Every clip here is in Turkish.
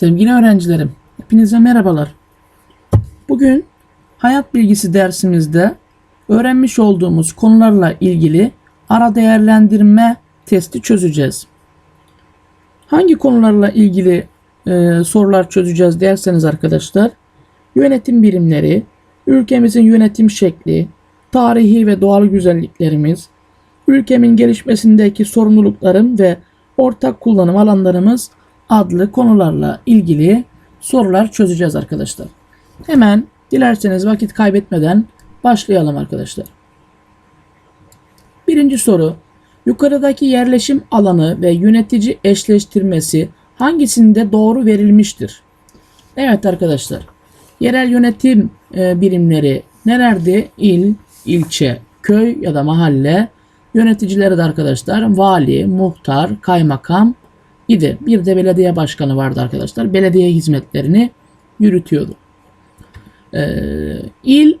Sevgili öğrencilerim, hepinize merhabalar. Bugün hayat bilgisi dersimizde öğrenmiş olduğumuz konularla ilgili ara değerlendirme testi çözeceğiz. Hangi konularla ilgili e, sorular çözeceğiz derseniz arkadaşlar, yönetim birimleri, ülkemizin yönetim şekli, tarihi ve doğal güzelliklerimiz, ülkemin gelişmesindeki sorumluluklarım ve ortak kullanım alanlarımız adlı konularla ilgili sorular çözeceğiz arkadaşlar. Hemen dilerseniz vakit kaybetmeden başlayalım arkadaşlar. Birinci soru. Yukarıdaki yerleşim alanı ve yönetici eşleştirmesi hangisinde doğru verilmiştir? Evet arkadaşlar. Yerel yönetim e, birimleri nelerdi? İl, ilçe, köy ya da mahalle. Yöneticileri de arkadaşlar vali, muhtar, kaymakam idi. Bir de belediye başkanı vardı arkadaşlar. Belediye hizmetlerini yürütüyordu. Ee, il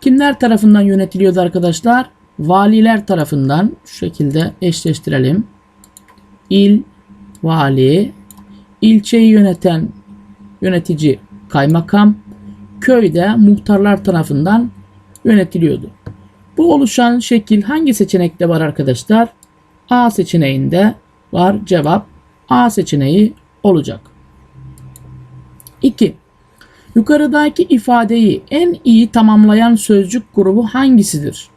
kimler tarafından yönetiliyordu arkadaşlar? Valiler tarafından şu şekilde eşleştirelim. İl, vali, ilçeyi yöneten yönetici kaymakam, köyde muhtarlar tarafından yönetiliyordu. Bu oluşan şekil hangi seçenekte var arkadaşlar? A seçeneğinde var cevap A seçeneği olacak. 2. Yukarıdaki ifadeyi en iyi tamamlayan sözcük grubu hangisidir?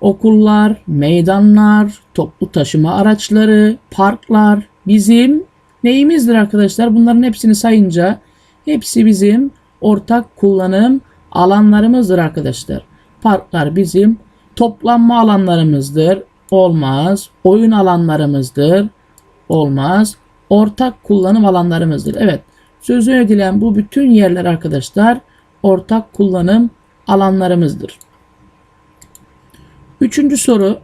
Okullar, meydanlar, toplu taşıma araçları, parklar bizim neyimizdir arkadaşlar? Bunların hepsini sayınca hepsi bizim ortak kullanım alanlarımızdır arkadaşlar. Parklar bizim toplanma alanlarımızdır. Olmaz. Oyun alanlarımızdır. Olmaz. Ortak kullanım alanlarımızdır. Evet. Sözü edilen bu bütün yerler arkadaşlar ortak kullanım alanlarımızdır. Üçüncü soru.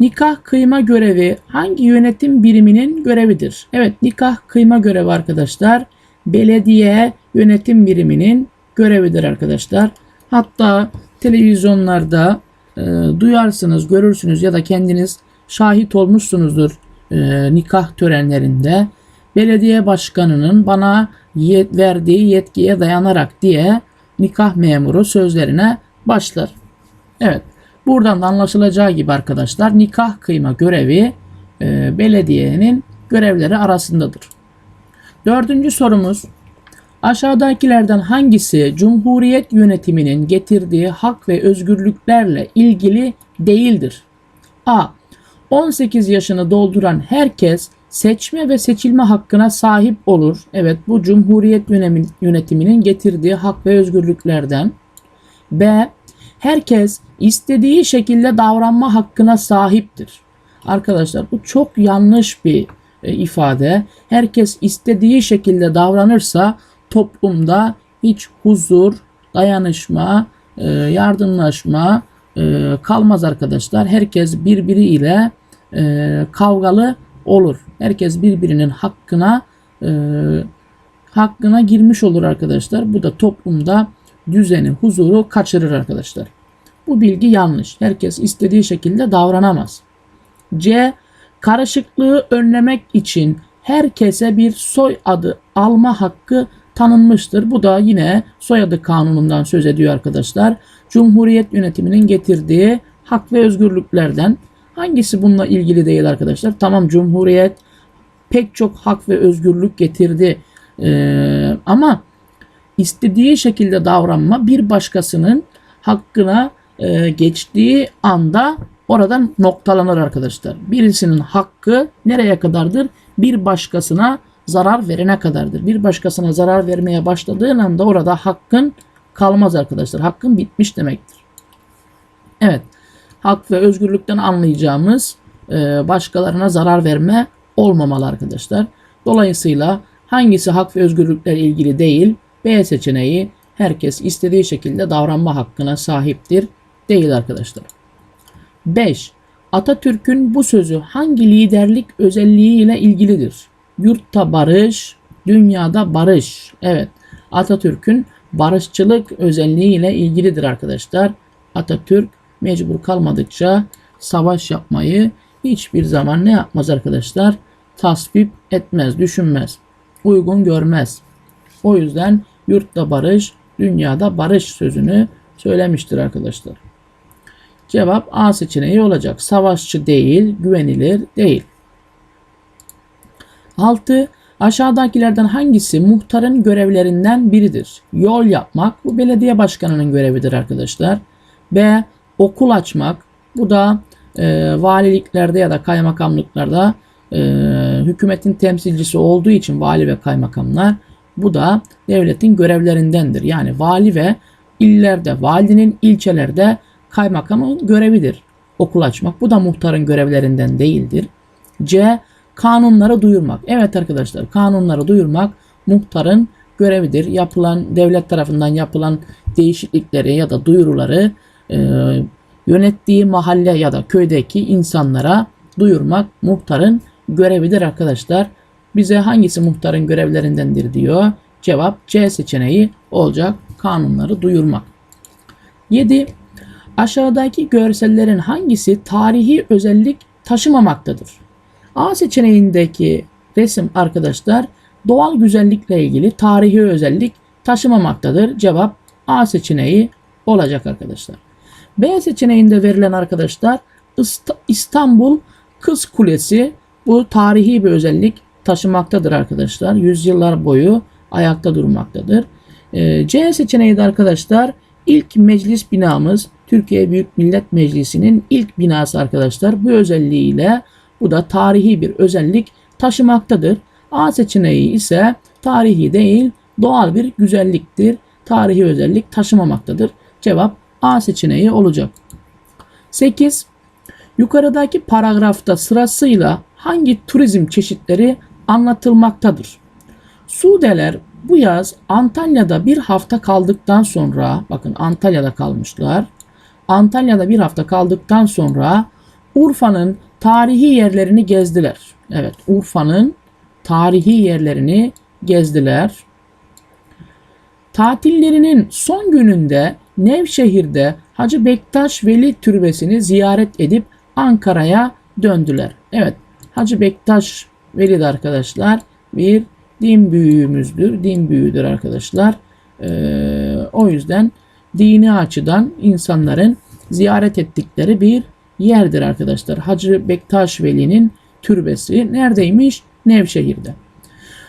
Nikah kıyma görevi hangi yönetim biriminin görevidir? Evet nikah kıyma görevi arkadaşlar belediye yönetim biriminin görevidir arkadaşlar. Hatta televizyonlarda e, duyarsınız, görürsünüz ya da kendiniz şahit olmuşsunuzdur e, nikah törenlerinde. Belediye başkanının bana yet verdiği yetkiye dayanarak diye nikah memuru sözlerine başlar. Evet. Buradan da anlaşılacağı gibi arkadaşlar nikah kıyma görevi e, belediyenin görevleri arasındadır. Dördüncü sorumuz Aşağıdakilerden hangisi Cumhuriyet yönetiminin getirdiği hak ve özgürlüklerle ilgili değildir? A. 18 yaşını dolduran herkes seçme ve seçilme hakkına sahip olur. Evet bu Cumhuriyet yönetiminin getirdiği hak ve özgürlüklerden. B. Herkes istediği şekilde davranma hakkına sahiptir. Arkadaşlar bu çok yanlış bir e, ifade. Herkes istediği şekilde davranırsa toplumda hiç huzur, dayanışma, e, yardımlaşma e, kalmaz arkadaşlar. Herkes birbiriyle e, kavgalı olur. Herkes birbirinin hakkına hakkına girmiş olur arkadaşlar. Bu da toplumda düzeni, huzuru kaçırır arkadaşlar. Bu bilgi yanlış. Herkes istediği şekilde davranamaz. C. Karışıklığı önlemek için herkese bir soy adı alma hakkı tanınmıştır. Bu da yine soyadı kanunundan söz ediyor arkadaşlar. Cumhuriyet yönetiminin getirdiği hak ve özgürlüklerden hangisi bununla ilgili değil arkadaşlar? Tamam Cumhuriyet pek çok hak ve özgürlük getirdi. Ee, ama istediği şekilde davranma bir başkasının hakkına e, geçtiği anda oradan noktalanır arkadaşlar. Birisinin hakkı nereye kadardır? Bir başkasına zarar verene kadardır. Bir başkasına zarar vermeye başladığın anda orada hakkın kalmaz arkadaşlar. Hakkın bitmiş demektir. Evet. Hak ve özgürlükten anlayacağımız e, başkalarına zarar verme olmamalı arkadaşlar. Dolayısıyla hangisi hak ve özgürlükler ilgili değil? B seçeneği herkes istediği şekilde davranma hakkına sahiptir değil arkadaşlar. 5. Atatürk'ün bu sözü hangi liderlik özelliğiyle ilgilidir? Yurtta barış, dünyada barış. Evet. Atatürk'ün barışçılık özelliğiyle ilgilidir arkadaşlar. Atatürk mecbur kalmadıkça savaş yapmayı hiçbir zaman ne yapmaz arkadaşlar? Tasvip etmez, düşünmez. uygun görmez. O yüzden yurtta barış, dünyada barış sözünü söylemiştir arkadaşlar. Cevap A seçeneği olacak. Savaşçı değil, güvenilir değil. 6. Aşağıdakilerden hangisi muhtarın görevlerinden biridir? Yol yapmak bu belediye başkanının görevidir arkadaşlar. B. Okul açmak bu da e, valiliklerde ya da kaymakamlıklarda e, hükümetin temsilcisi olduğu için vali ve kaymakamlar bu da devletin görevlerindendir. Yani vali ve illerde, valinin ilçelerde kaymakamın görevidir. Okul açmak. Bu da muhtarın görevlerinden değildir. C. Kanunları duyurmak. Evet arkadaşlar kanunları duyurmak muhtarın görevidir. Yapılan devlet tarafından yapılan değişiklikleri ya da duyuruları e, yönettiği mahalle ya da köydeki insanlara duyurmak muhtarın görevidir arkadaşlar. Bize hangisi muhtarın görevlerindendir diyor. Cevap C seçeneği olacak. Kanunları duyurmak. 7. Aşağıdaki görsellerin hangisi tarihi özellik taşımamaktadır? A seçeneğindeki resim arkadaşlar doğal güzellikle ilgili tarihi özellik taşımamaktadır. Cevap A seçeneği olacak arkadaşlar. B seçeneğinde verilen arkadaşlar İst- İstanbul Kız Kulesi bu tarihi bir özellik taşımaktadır arkadaşlar. Yüzyıllar boyu ayakta durmaktadır. Ee, C seçeneği de arkadaşlar ilk meclis binamız Türkiye Büyük Millet Meclisi'nin ilk binası arkadaşlar. Bu özelliğiyle bu da tarihi bir özellik taşımaktadır. A seçeneği ise tarihi değil doğal bir güzelliktir. Tarihi özellik taşımamaktadır. Cevap A seçeneği olacak. 8. Yukarıdaki paragrafta sırasıyla hangi turizm çeşitleri anlatılmaktadır? Suudeler bu yaz Antalya'da bir hafta kaldıktan sonra bakın Antalya'da kalmışlar. Antalya'da bir hafta kaldıktan sonra Urfa'nın tarihi yerlerini gezdiler. Evet Urfa'nın tarihi yerlerini gezdiler. Tatillerinin son gününde Nevşehir'de Hacı Bektaş Veli Türbesi'ni ziyaret edip Ankara'ya döndüler. Evet Hacı Bektaş Veli de arkadaşlar bir din büyüğümüzdür. Din büyüğüdür arkadaşlar. Ee, o yüzden dini açıdan insanların ziyaret ettikleri bir yerdir arkadaşlar. Hacı Bektaş Veli'nin türbesi neredeymiş? Nevşehir'de.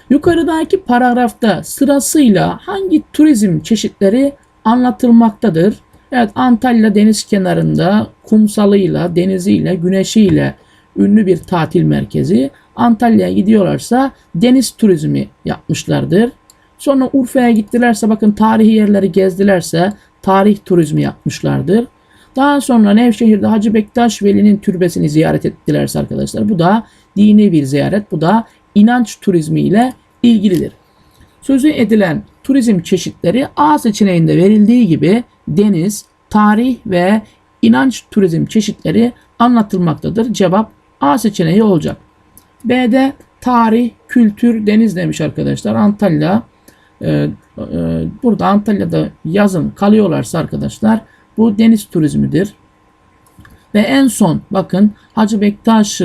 Yukarıdaki paragrafta sırasıyla hangi turizm çeşitleri anlatılmaktadır? Evet Antalya deniz kenarında kumsalıyla, deniziyle, güneşiyle ünlü bir tatil merkezi. Antalya'ya gidiyorlarsa deniz turizmi yapmışlardır. Sonra Urfa'ya gittilerse bakın tarihi yerleri gezdilerse tarih turizmi yapmışlardır. Daha sonra Nevşehir'de Hacı Bektaş Veli'nin türbesini ziyaret ettilerse arkadaşlar bu da dini bir ziyaret. Bu da inanç turizmi ile ilgilidir. Sözü edilen turizm çeşitleri A seçeneğinde verildiği gibi deniz, tarih ve inanç turizm çeşitleri anlatılmaktadır. Cevap A seçeneği olacak. B'de tarih, kültür, deniz demiş arkadaşlar. Antalya e, e, burada Antalya'da yazın kalıyorlarsa arkadaşlar bu deniz turizmidir. Ve en son bakın Hacı Bektaş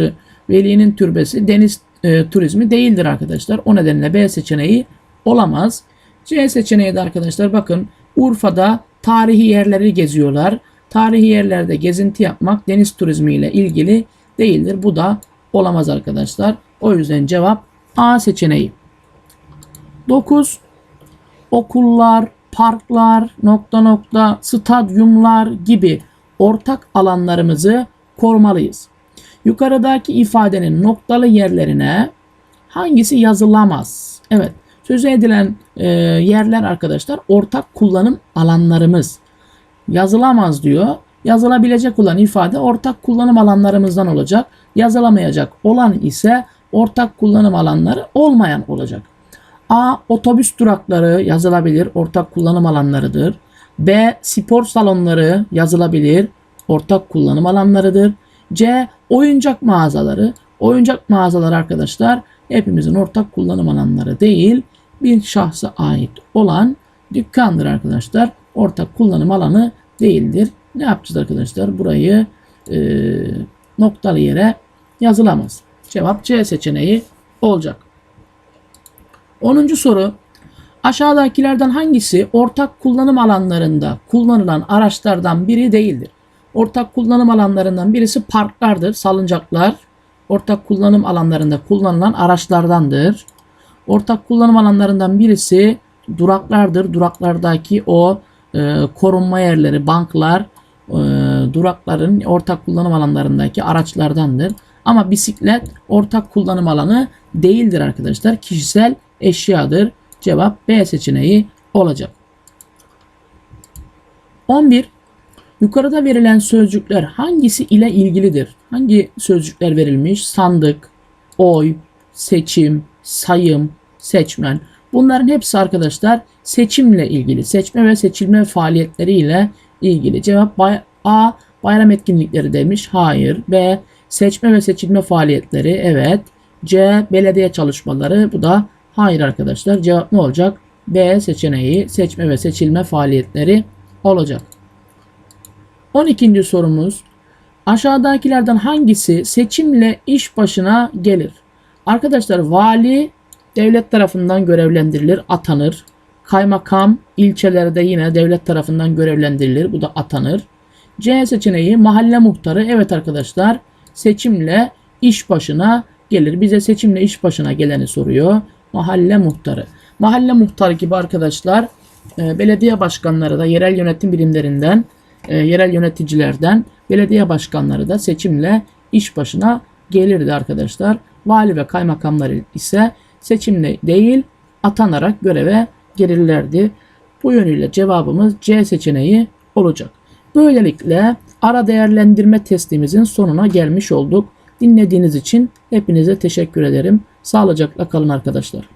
Veli'nin türbesi deniz e, turizmi değildir arkadaşlar. O nedenle B seçeneği olamaz. C seçeneği de arkadaşlar bakın Urfa'da tarihi yerleri geziyorlar. Tarihi yerlerde gezinti yapmak deniz turizmi ile ilgili değildir. Bu da olamaz arkadaşlar. O yüzden cevap A seçeneği. 9. Okullar, parklar, nokta nokta, stadyumlar gibi ortak alanlarımızı korumalıyız. Yukarıdaki ifadenin noktalı yerlerine hangisi yazılamaz? Evet, sözü edilen e, yerler arkadaşlar ortak kullanım alanlarımız. Yazılamaz diyor. Yazılabilecek olan ifade ortak kullanım alanlarımızdan olacak. Yazılamayacak olan ise ortak kullanım alanları olmayan olacak. A. Otobüs durakları yazılabilir. Ortak kullanım alanlarıdır. B. Spor salonları yazılabilir. Ortak kullanım alanlarıdır. C. Oyuncak mağazaları. Oyuncak mağazaları arkadaşlar hepimizin ortak kullanım alanları değil. Bir şahsa ait olan dükkandır arkadaşlar. Ortak kullanım alanı değildir. Ne yapacağız arkadaşlar? Burayı e, noktalı yere yazılamaz. Cevap C seçeneği olacak. 10. soru. Aşağıdakilerden hangisi ortak kullanım alanlarında kullanılan araçlardan biri değildir? Ortak kullanım alanlarından birisi parklardır, salıncaklar. Ortak kullanım alanlarında kullanılan araçlardandır. Ortak kullanım alanlarından birisi duraklardır. Duraklardaki o e, korunma yerleri, banklar, e, durakların ortak kullanım alanlarındaki araçlardandır. Ama bisiklet ortak kullanım alanı değildir arkadaşlar. Kişisel eşyadır. Cevap B seçeneği olacak. 11. Yukarıda verilen sözcükler hangisi ile ilgilidir? Hangi sözcükler verilmiş? Sandık, oy, seçim, sayım, seçmen. Bunların hepsi arkadaşlar seçimle ilgili. Seçme ve seçilme faaliyetleriyle ilgili. Cevap bay- A. Bayram etkinlikleri demiş. Hayır. B. Seçme ve seçilme faaliyetleri. Evet. C. Belediye çalışmaları. Bu da hayır arkadaşlar. Cevap ne olacak? B seçeneği seçme ve seçilme faaliyetleri olacak. 12. sorumuz. Aşağıdakilerden hangisi seçimle iş başına gelir? Arkadaşlar vali devlet tarafından görevlendirilir, atanır. Kaymakam ilçelerde yine devlet tarafından görevlendirilir. Bu da atanır. C seçeneği mahalle muhtarı. Evet arkadaşlar seçimle iş başına gelir. Bize seçimle iş başına geleni soruyor. Mahalle muhtarı. Mahalle muhtarı gibi arkadaşlar e, belediye başkanları da yerel yönetim birimlerinden, e, yerel yöneticilerden belediye başkanları da seçimle iş başına gelirdi arkadaşlar. Vali ve kaymakamlar ise seçimle değil atanarak göreve gelirlerdi. Bu yönüyle cevabımız C seçeneği olacak. Böylelikle ara değerlendirme testimizin sonuna gelmiş olduk. Dinlediğiniz için hepinize teşekkür ederim. Sağlıcakla kalın arkadaşlar.